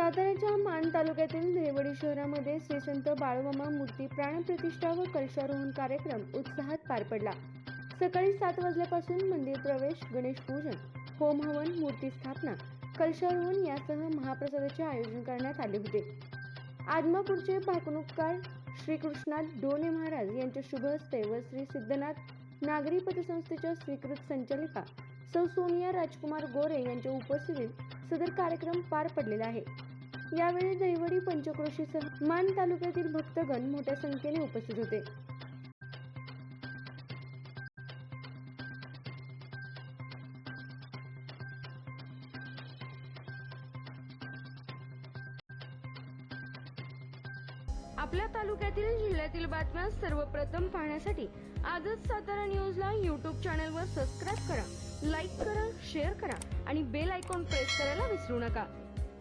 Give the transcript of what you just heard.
साताऱ्याच्या मान तालुक्यातील देवडी शहरामध्ये श्री संत बाळूमामा मूर्ती प्राणप्रतिष्ठा व कलशारोहण कार्यक्रम उत्साहात पार पडला. सकाळी सात वाजल्यापासून मंदिर प्रवेश गणेश पूजन होम हवन मूर्ती स्थापना कलशारोहण यासह महाप्रसादाचे आयोजन करण्यात आले होते. आदमापूरचे भाकणूककार श्रीकृष्णात डोने महाराज यांच्या शुभ हस्ते व श्री सिद्धनाथ नागरी पतसंस्थेच्या स्वीकृत संचालिका सौ सोनिया राजकुमार गोरे यांच्या उपस्थितीत सदर कार्यक्रम पार पडलेला आहे. यावेळी दैवडी पंचक्रोशीसह मान तालुक्यातील भक्तगण मोठ्या संख्येने उपस्थित होते. आपल्या तालुक्यातील जिल्ह्यातील बातम्या सर्वप्रथम पाहण्यासाठी आजच सातारा न्यूजला यूट्यूब चॅनलवर सबस्क्राईब करा लाईक करा शेअर करा आणि बेल आयकॉन प्रेस करायला विसरू नका.